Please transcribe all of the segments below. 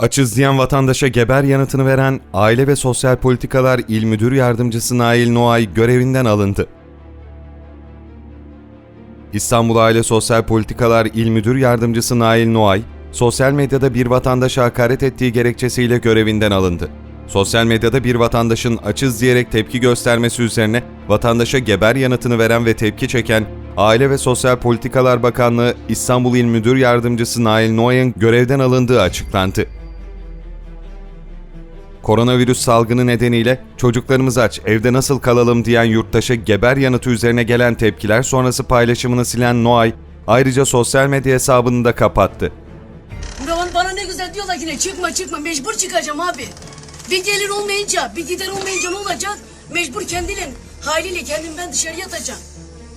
Açız diyen vatandaşa geber yanıtını veren Aile ve Sosyal Politikalar İl Müdür Yardımcısı Nail Noay görevinden alındı. İstanbul Aile Sosyal Politikalar İl Müdür Yardımcısı Nail Noay, sosyal medyada bir vatandaşa hakaret ettiği gerekçesiyle görevinden alındı. Sosyal medyada bir vatandaşın açız diyerek tepki göstermesi üzerine vatandaşa geber yanıtını veren ve tepki çeken Aile ve Sosyal Politikalar Bakanlığı İstanbul İl Müdür Yardımcısı Nail Noay'ın görevden alındığı açıklandı. Koronavirüs salgını nedeniyle çocuklarımız aç, evde nasıl kalalım diyen yurttaşa geber yanıtı üzerine gelen tepkiler sonrası paylaşımını silen Noay, ayrıca sosyal medya hesabını da kapattı. Buravan bana ne güzel diyorlar yine çıkma çıkma mecbur çıkacağım abi. Bir gelir olmayınca bir gider olmayınca ne olacak? Mecbur kendinin haliyle kendim ben dışarıya atacağım.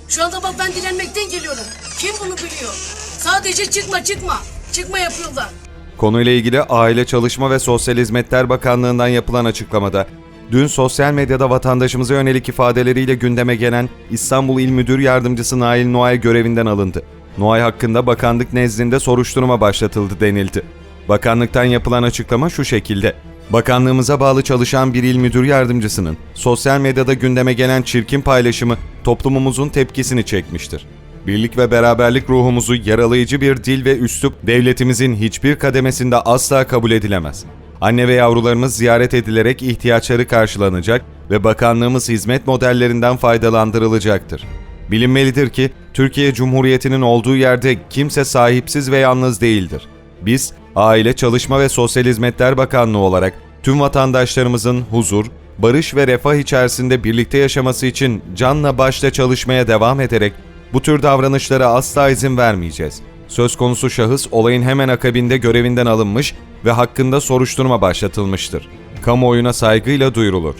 Şu anda bak ben direnmekten geliyorum. Kim bunu biliyor? Sadece çıkma çıkma. Çıkma yapıyorlar. Konuyla ilgili Aile Çalışma ve Sosyal Hizmetler Bakanlığı'ndan yapılan açıklamada, dün sosyal medyada vatandaşımıza yönelik ifadeleriyle gündeme gelen İstanbul İl Müdür Yardımcısı Nail Noay görevinden alındı. Noay hakkında bakanlık nezdinde soruşturma başlatıldı denildi. Bakanlıktan yapılan açıklama şu şekilde. Bakanlığımıza bağlı çalışan bir il müdür yardımcısının sosyal medyada gündeme gelen çirkin paylaşımı toplumumuzun tepkisini çekmiştir. Birlik ve beraberlik ruhumuzu yaralayıcı bir dil ve üslup devletimizin hiçbir kademesinde asla kabul edilemez. Anne ve yavrularımız ziyaret edilerek ihtiyaçları karşılanacak ve bakanlığımız hizmet modellerinden faydalandırılacaktır. Bilinmelidir ki Türkiye Cumhuriyeti'nin olduğu yerde kimse sahipsiz ve yalnız değildir. Biz Aile, Çalışma ve Sosyal Hizmetler Bakanlığı olarak tüm vatandaşlarımızın huzur, barış ve refah içerisinde birlikte yaşaması için canla başla çalışmaya devam ederek bu tür davranışlara asla izin vermeyeceğiz. Söz konusu şahıs olayın hemen akabinde görevinden alınmış ve hakkında soruşturma başlatılmıştır. Kamuoyuna saygıyla duyurulur.